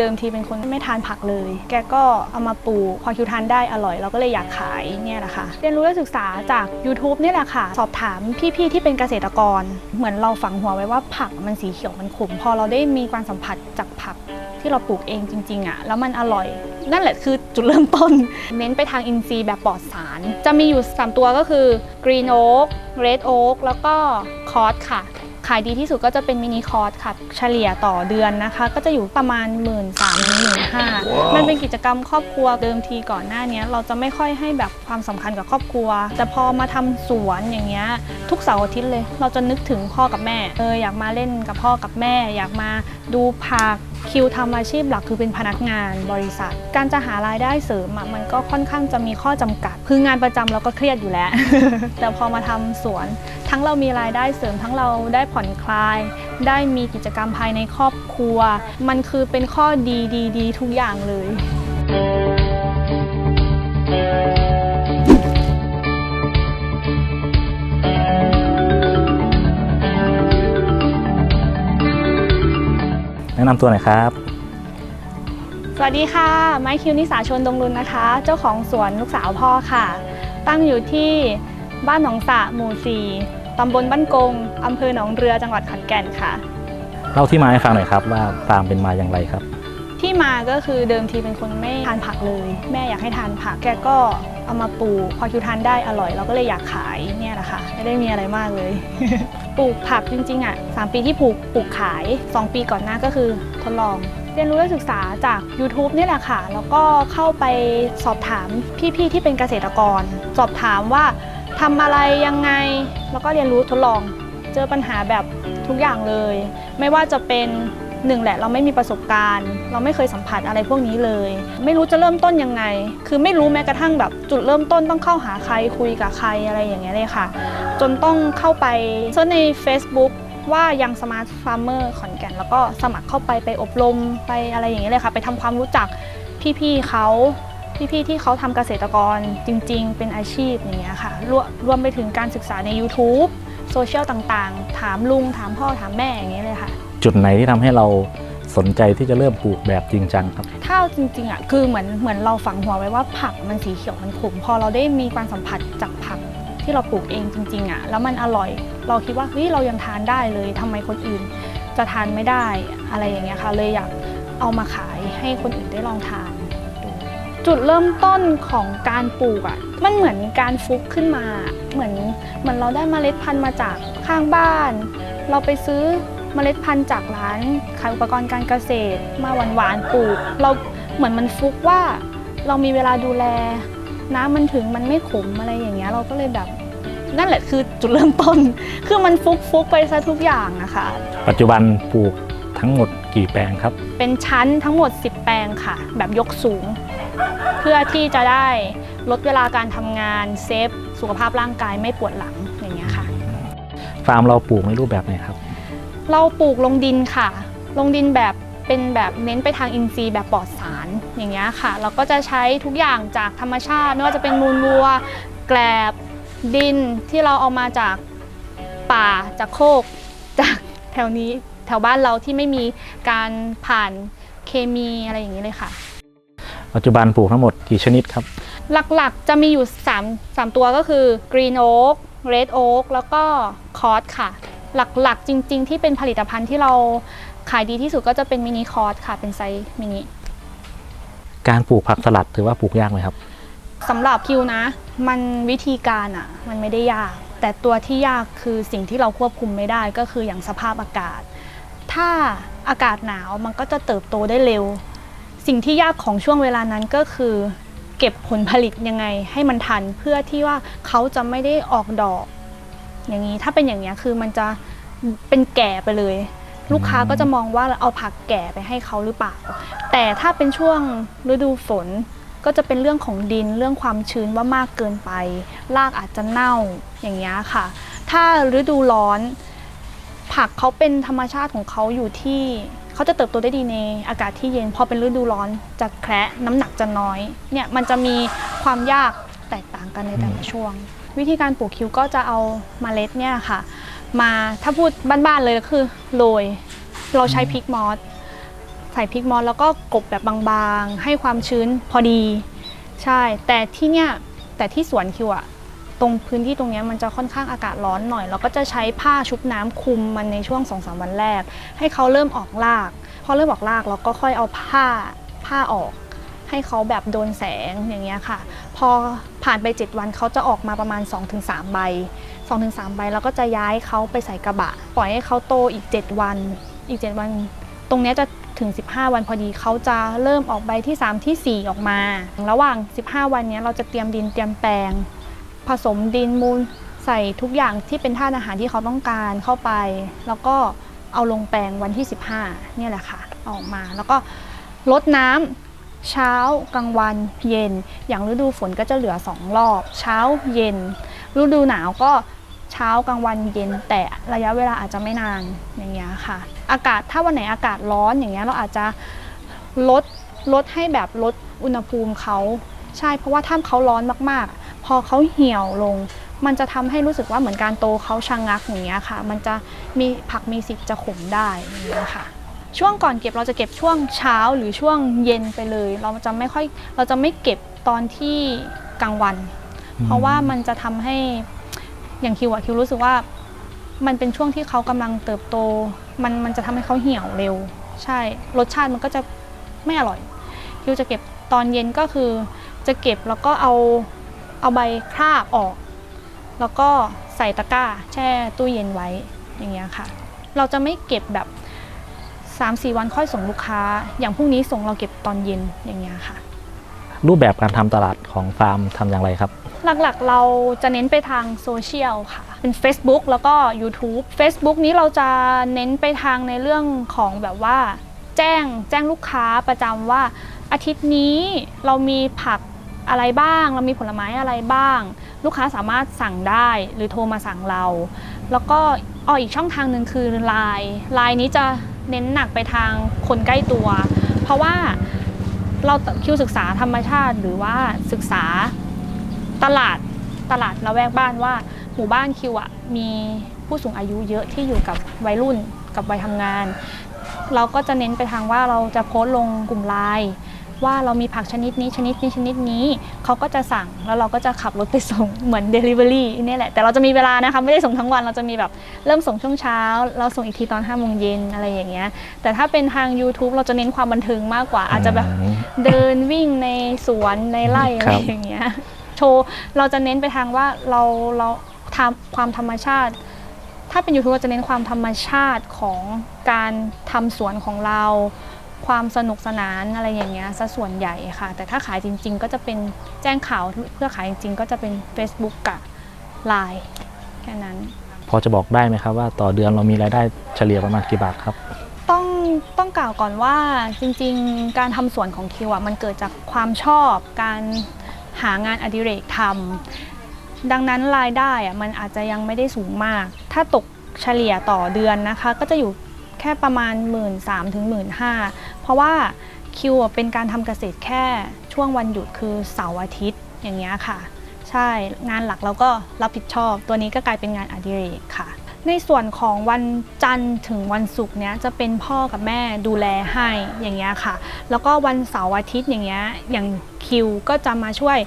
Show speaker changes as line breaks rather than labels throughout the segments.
เดิมทีเป็นคนไม่ทานผักเลย แกก็เอามาปลูกพอคิวทานได้อร่อย เราก็เลยอยากขายเนี่ยแหละค่ะ เรียนรู้และศึกษาจาก YouTube เนี่ยแหละค่ะ สอบถามพี่ ๆ ที่เป็นเกษตรกร เหมือนเราฝังหัวไว้ว่าผักมันสีเขียวมันขม พอเราได้มีการสัมผัสจากผักที่เราปลูกเองจริง ๆอะ่ะแล้วมันอร่อย นั่นแหละคือจุดเริ่มต้น เน้นไปทางอินทรีย์แบบปลอดสาร จะมีอยู่ 3 ตัวก็คือ Green Oak Red Oak แล้วก็ c o s ค่ะ ขายดีที่สุดก็จะเป็นมินิคอร์สค่ะ เฉลี่ยต่อเดือนนะคะ ก็จะอยู่ประมาณ 1 3ื่นสามถึงหมื่นห้ามันเป็นกิจกรรมครอบครัวเดิมทีก่อนหน้านี้เราจะไม่ค่อยให้แบบความสำคัญกับครอบครัว แต่พอมาทำสวนอย่างเงี้ยทุกเสาร์อาทิตย์เลย เราจะนึกถึงพ่อกับแม่เอออยากมาเล่นกับพ่อกับแม่ อยากมาดูผัก คิวทำอาชีพหลักคือเป็นพนักงานบริษัท การจะหารายได้เสริมมันก็ค่อนข้างจะมีข้อจำกัด คืองานประจำเราก็เครียดอยู่แล้ว แต่พอมาทำสวน ทั้งเรามีรายได้เสริม ทั้งเราได้ผ่อนคลาย ได้มีกิจกรรมภายในครอบครัว มันคือเป็นข้อดีดีดีทุกอย่างเลย
นะนำตัวหน่อยครับ
สวัสดีค่ะ ไม้คิวนิสาชนดงรุนนะคะ เจ้าของสวนลูกสาวพ่อค่ะ ตั้งอยู่ที่บ้านหนองสะหมู่4ตำบลบ้านกงอำเภอหนองเรือจังหวัดขอนแก่นค่ะ
เล่าที่มาให้ฟังหน่อยครับว่าฟาร์มเป็นมาอย่างไรครับ
ที่มาก็คือเดิมทีเป็นคนไม่ทานผักเลย แม่อยากให้ทานผักแกก็เอามาปลูกพอคิวทานได้อร่อย เราก็เลยอยากขายเนี่ยแหละค่ะไม่ได้มีอะไรมากเลย ปลูกผักจริงๆอะสปีที่ปลูกปลูกขาย 2 ปีก่อนหน้าก็คือทดลอง เรียนรู้และศึกษาจาก YouTube นี่แหละค่ะ แล้วก็เข้าไปสอบถามพี่ๆที่เป็นเกษตรกร สอบถามว่าทำอะไรยังไง แล้วก็เรียนรู้ทดลอง เจอปัญหาแบบทุกอย่างเลย ไม่ว่าจะเป็น หนึ่งแหละเราไม่มีประสบการณ์ เราไม่เคยสัมผัสอะไรพวกนี้เลย ไม่รู้จะเริ่มต้นยังไง คือไม่รู้แม้กระทั่งแบบจุดเริ่มต้นต้องเข้าหาใครคุยกับใครอะไรอย่างเงี้ยเลยค่ะ จนต้องเข้าไปเซิร์ชใน Facebook ว่ายังสมาร์ทฟาร์มเมอร์ขอนแก่น แล้วก็สมัครเข้าไปไปอบรมไปอะไรอย่างเงี้ยเลยค่ะ ไปทำความรู้จักพี่ๆเขาพี่ๆที่เขาทำเกษตรกรจริง ๆ เป็นอาชีพอย่างเงี้ยค่ะรวรวมไปถึงการศึกษาใน YouTube โซเชียลต่างๆ ถามลุง ถามพ่อ ถามแม่อย่างเงี้ยเลยค่ะ
จุดไหนที่ทำให้เราสนใจที่จะเริ่มปลูกแบบจริงจังครับ
ถ้าจริงๆอะคือเหมือนเหมือนเราฝังหัวไว้ว่าผักมันสีเขียวมันขมพอเราได้มีการสัมผัสจากผักที่เราปลูกเองจริงๆอะแล้วมันอร่อย เราคิดว่าเฮ้ยเรายังทานได้เลยทำไมคนอื่นจะทานไม่ได้อะไรอย่างเงี้ยค่ะ เลยอยากเอามาขายให้คนอื่นได้ลองทาน จุดเริ่มต้นของการปลูกอะมันเหมือนการฟุกขึ้นมา เหมือนเหมือนเราได้เมล็ดพันธุ์มาจากข้างบ้าน เราไปซื้อ เมล็ดพันธุ์จากร้านขายอุปกรณ์การเกษตร มาหวานๆปลูก เราเหมือนมันฟุกว่า เรามีเวลาดูแล น้ำมันถึงมันไม่ขมอะไรอย่างเงี้ยเราก็เลยแบบนั่นแหละคือจุดเริ่มต้น คือมันฟุกฟุกๆไปซะทุกอย่างนะคะ
ปัจจุบันปลูกทั้งหมดกี่แปลงครับ
เป็นชั้นทั้งหมด 10 แปลงค่ะ แบบยกสูง เพื่อที่จะได้ลดเวลาการทำงานเซฟสุขภาพร่างกายไม่ปวดหลังอย่างเงี้ยค่ะ
ฟาร์มเราปลูกในรูปแบบไหนครับ
เราปลูกลงดินค่ะ ลงดินแบบเป็นแบบเน้นไปทางอินทรีย์แบบปลอดสารอย่างเงี้ยค่ะ เราก็จะใช้ทุกอย่างจากธรรมชาติ ไม่ว่าจะเป็นมูลวัว แกลบ ดินที่เราเอามาจากป่าจากโคก จากแถวนี้แถวบ้านเราที่ไม่มีการผ่านเคมีอะไรอย่างนี้เลยค่ะ
ปัจจุบันปลูกทั้งหมดกี่ชนิดครับ
หลักๆจะมีอยู่ 3 3 ตัวก็คือ Green Oak Red Oak แล้วก็ c o s ค่ะ หลักๆ จริง ๆ ที่เป็นผลิตภัณฑ์ที่เราขายดีที่สุดก็จะเป็นมินิคอร์สค่ะเป็นไซส์มินิ
การปลูกผักสลัดถือว่าปลูกยากไหมครับ
สำหรับคิวนะ มันวิธีการอะ มันไม่ได้ยาก แต่ตัวที่ยากคือสิ่งที่เราควบคุมไม่ได้ก็คืออย่างสภาพอากาศ ถ้าอากาศหนาวมันก็จะเติบโตได้เร็ว สิ่งที่ยากของช่วงเวลานั้นก็คือ เก็บผลผลิตยังไงให้มันทันเพื่อที่ว่าเขาจะไม่ได้ออกดอก อย่างนี้ถ้าเป็นอย่างนี้คือมันจะเป็นแก่ไปเลย ลูกค้าก็จะมองว่าเอาผักแก่ไปให้เขาหรือเปล่า แต่ถ้าเป็นช่วงฤดูฝนก็จะเป็นเรื่องของดินเรื่องความชื้นว่ามากเกินไป รากอาจจะเน่าอย่างเงี้ค่ะ ถ้าฤดูร้อน ผักเขาเป็นธรรมชาติของเขาอยู่ที่เขาจะเติบโตได้ดีในอากาศที่เย็น พอเป็นฤดูร้อนจะแคระน้ำหนักจะน้อยเนี่ยมันจะมีความยากแตกต่างกันในแต่ละช่วง วิธีการปลูกคิวก็จะเอาเมล็ดเนี่ยค่ะ มาถ้าพูดบ้านๆเลยก็คือโรยเราใช้พริกมอสใส่พริกมอสแล้วก็กบแบบบางๆ ให้ความชื้นพอดี ใช่ แต่ที่เนี่ยแต่ที่สวนคิวอะตรงพื้นที่ตรงเนี้ยมันจะค่อนข้างอากาศร้อนหน่อยเราก็จะใช้ผ้าชุบน้ำคุมมันในช่วงสองสามวันแรก ให้เขาเริ่มออกราก พอเริ่มออกรากเราก็ค่อยเอาผ้าผ้าออก ให้เขาแบบโดนแสงอย่างเงี้ยค่ะ พอผ่านไป 7 วันเขาจะออกมาประมาณ 2-3 ใบ 2-3 ใบแล้วก็จะย้ายเขาไปใส่กระบะ ปล่อยให้เขาโตอีก 7 วัน อีก 7 วัน ตรงเนี้ยจะถึง 15 วันพอดีเขาจะเริ่มออกใบที่ 3ทีสี่ 4 ออกมา ระหว่าง 15 วันนี้เราจะเตรียมดินเตรียมแปลง ผสมดินมูลใส่ทุกอย่างที่เป็นธาตุอาหารที่เขาต้องการเข้าไป แล้วก็เอาลงแปลงวันที่ 15 เนี่ยแหละค่ะ ออกมาแล้วก็ลดน้ำ เช้ากลางวันเย็น อย่างฤดูฝนก็จะเหลือ 2 รอบ เช้าเย็น ฤดูหนาวก็เช้ากลางวันเย็น แต่ระยะเวลาอาจจะไม่นานอย่างเงี้ยค่ะ อากาศถ้าวันไหนอากาศร้อนอย่างเงี้ยเราอาจจะลดลดให้แบบลดอุณหภูมิเขาใช่เพราะว่าถ้าเขาร้อนมากๆ พอเขาเหี่ยวลง มันจะทำให้รู้สึกว่าเหมือนการโตเขาชะงงักอย่างเงี้ยค่ะ มันจะมีผักมีสิทธิ์จะขมได้อย่างเงี้ยค่ะ ช่วงก่อนเก็บเราจะเก็บช่วงเช้าหรือช่วงเย็นไปเลย เราจะไม่ค่อยเราจะไม่เก็บตอนที่กลางวัน เพราะว่ามันจะทำให้อย่างคิวอะคิวรู้สึกว่า มันเป็นช่วงที่เขากำลังเติบโต มันมันจะทำให้เขาเหี่ยวเร็ว ใช่รสชาติมันก็จะไม่อร่อย คิวจะเก็บตอนเย็นก็คือ จะเก็บแล้วก็เอาเอาใบคราบออก แล้วก็ใส่ตะกร้า แช่ตู้เย็นไว้อย่างเงี้ยค่ะ เราจะไม่เก็บแบบ 3-4 วันค่อยส่งลูกค้า อย่างพรุ่งนี้ส่งเราเก็บตอนเย็นอย่างเงี้ยค่ะ
รูปแบบการทำตลาดของฟาร์มทำอย่างไรครับ
หลักๆ เราจะเน้นไปทางโซเชียลค่ะ เป็น Facebook แล้วก็ YouTube Facebook นี้เราจะเน้นไปทางในเรื่องของแบบว่า แจ้งแจ้งลูกค้าประจำว่า อาทิตย์นี้เรามีผักอะไรบ้าง เรามีผลไม้อะไรบ้าง ลูกค้าสามารถสั่งได้หรือโทรมาสั่งเรา แล้วก็อ๋ออีกช่องทางหนึ่งคือ Line Line นี้จะ เน้นหนักไปทางคนใกล้ตัว เพราะว่าเราคิวศึกษาธรรมชาติหรือว่าศึกษาตลาดตลาดละแวกบ้านว่าหมู่บ้านคิวอะมีผู้สูงอายุเยอะที่อยู่กับวัยรุ่นกับวัยทำงาน เราก็จะเน้นไปทางว่าเราจะโพสต์ลงกลุ่มไลน์ ว่าเรามีผักชนิดนี้ชนิดนี้ชนิดนี้เขาก็จะสั่งแล้วเราก็จะขับรถไปส่งเหมือน Delivery นี่แหละแต่เราจะมีเวลานะคะไม่ได้ส่งทั้งวันเราจะมีแบบเริ่มส่งช่วงเช้า เราส่งอีกทีตอน5้าโมงเย็นอะไรอย่างเงี้ยแต่ถ้าเป็นทาง YouTube เราจะเน้นความบันเทิงมากกว่า อาจจะแบบ
อืม
เดินวิ่งในสวนในไร่อะ
ค
ไร
รับ
อย่างเงี้ยโชว์เราจะเน้นไปทางว่าเราเราทำความธรรมชาติ ถ้าเป็น YouTube เราจะเน้นความธรรมชาติของการทำสวนของเรา ความสนุกสนานอะไรอย่างเงี้ยซะส่วนใหญ่ค่ะ แต่ถ้าขายจริง ๆ ก็จะเป็นแจ้งข่าวเพื่อขายจริง ๆ ก็จะเป็น Facebook กับ Line แค่นั้น
พอจะบอกได้ไหมครับว่าต่อเดือนเรามีรายได้เฉลี่ยประมาณกี่บาทครับ
ต้องต้องกล่าวก่อนว่าจริง ๆ การทำสวนของคิวอะมันเกิดจากความชอบ การหางานอดิเรกทำดังนั้นรายได้อะมันอาจจะยังไม่ได้สูงมาก ถ้าตกเฉลี่ยต่อเดือนนะคะ ก็จะอยู่แค่ประมาณ 1 3ื่นถึงหมื่น เพราะว่าคิวเป็นการทำเกษตรแค่ช่วงวันหยุดคือเสาร์อาทิตย์อย่างเงี้ยค่ะ ใช่งานหลักเราก็รับผิดชอบ ตัวนี้ก็กลายเป็นงานอดิเรกค่ะ ในส่วนของวันจันทร์ถึงวันศุกร์เนี้ยจะเป็นพ่อกับแม่ดูแลให้อย่างเงี้ยค่ะ แล้วก็วันเสาร์อาทิตย์อย่างเงี้ยอย่างคิวก็จะมาช่วย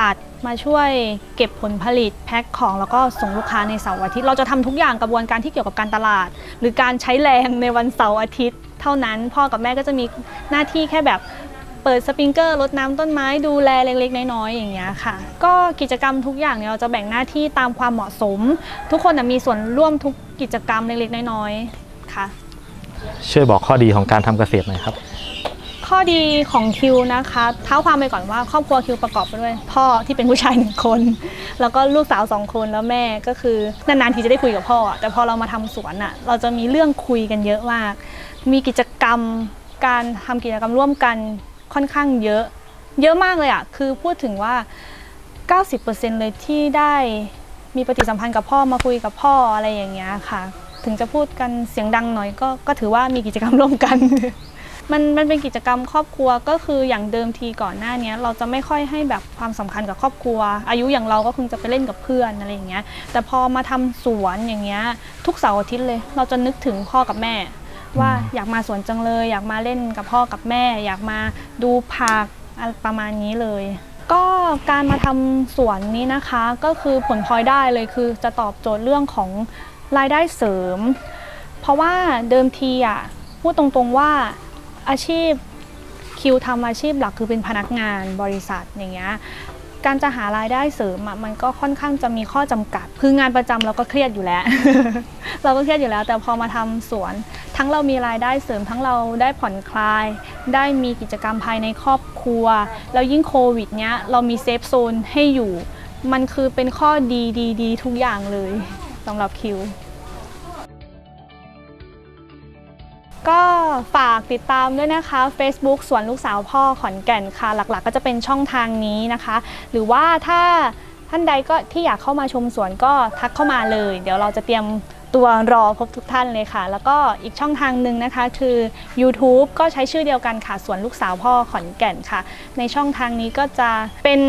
ตัดมาช่วยเก็บผลผลิตแพ็คของแล้วก็ส่งลูกค้าในเสาร์อาทิตย์ เราจะทำทุกอย่างกระบวนการที่เกี่ยวกับการตลาด หรือการใช้แรงในวันเสาร์อาทิตย์ ท่านั้น พ่อกับแม่ก็จะมีหน้าที่แค่แบบเปิดสปริงเกอร์รดน้ำต้นไม้ดูแลเล็กๆ น้อยๆอย่างเงี้ยค่ะ ก็กิจกรรมทุกอย่างเนี่ยเราจะแบ่งหน้าที่ตามความเหมาะสม ทุกคนนะมีส่วนร่วมทุกกิจกรรมเล็กๆ น้อยๆค่ะ
ช่วยบอกข้อดีของการทำเกษตรหน่อยครับ
ข้อดีของคิวนะคะเท้าความไปก่อนว่าครอบครัวคิวประกอบไปด้วย พ่อที่เป็นผู้ชายหนึ่งคน แล้วก็ลูกสาวสองคนแล้วแม่ก็คือนานๆทีจะได้คุยกับพ่ออะแต่พอเรามาทำสวนอะเราจะมีเรื่องคุยกันเยอะมาก มีกิจกรรม การทำกิจกรรมร่วมกันค่อนข้างเยอะ เยอะมากเลยอะคือพูดถึงว่า 90%เลยที่ได้มีปฏิสัมพันธ์กับพ่อมาคุยกับพ่ออะไรอย่างเงี้ยค่ะ ถึงจะพูดกันเสียงดังหน่อยก็ก็ถือว่ามีกิจกรรมร่วมกัน มันมันเป็นกิจกรรมครอบครัวก็คืออย่างเดิมทีก่อนหน้าเนี้ยเราจะไม่ค่อยให้แบบความสำคัญกับครอบครัว อายุอย่างเราก็คงจะไปเล่นกับเพื่อนอะไรอย่างเงี้ยแต่พอมาทำสวนอย่างเงี้ยทุกเสาร์อาทิตย์เลย เราจะนึกถึงพ่อกับแม่ ว่าอยากมาสวนจังเลย อยากมาเล่นกับพ่อกับแม่ อยากมาดูผักประมาณนี้เลย ก็การมาทำสวนนี้นะคะ ก็คือผลพลอยได้เลยคือจะตอบโจทย์เรื่องของรายได้เสริม เพราะว่าเดิมทีอะพูดตรงๆว่าอาชีพคิวทำอาชีพหลักคือเป็นพนักงานบริษัทอย่างเงี้ยการจะหารายได้เสริมอะมันก็ค่อนข้างจะมีข้อจำกัด คืองานประจำเราก็เครียดอยู่แล้ว เราก็เครียดอยู่แล้ว แต่พอมาทำสวน ทั้งเรามีรายได้เสริมทั้งเราได้ผ่อนคลาย ได้มีกิจกรรมภายในครอบครัว แล้วยิ่งโควิดเนี้ยเรามีเซฟโซนให้อยู่ มันคือเป็นข้อดีดีดีทุกอย่างเลยสำหรับคิว ก็ฝากติดตามด้วยนะคะ Facebook สวนลูกสาวพ่อขอนแก่นค่ะ หลักๆก็จะเป็นช่องทางนี้นะคะ หรือว่าถ้าท่านใดก็ที่อยากเข้ามาชมสวนก็ทักเข้ามาเลย เดี๋ยวเราจะเตรียม ตัวรอพบทุกท่านเลยค่ะ แล้วก็อีกช่องทางหนึ่งนะคะ คือ YouTube ก็ใช้ชื่อเดียวกันค่ะสวนลูกสาวพ่อขอนแก่นค่ะ ในช่องทางนี้ก็จะเป็น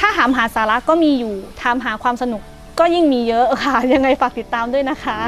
ถ้าหามหาสาระก็มีอยู่ถามหาความสนุกก็ยิ่งมีเยอะค่ะ ยังไงฝากติดตามด้วยนะคะ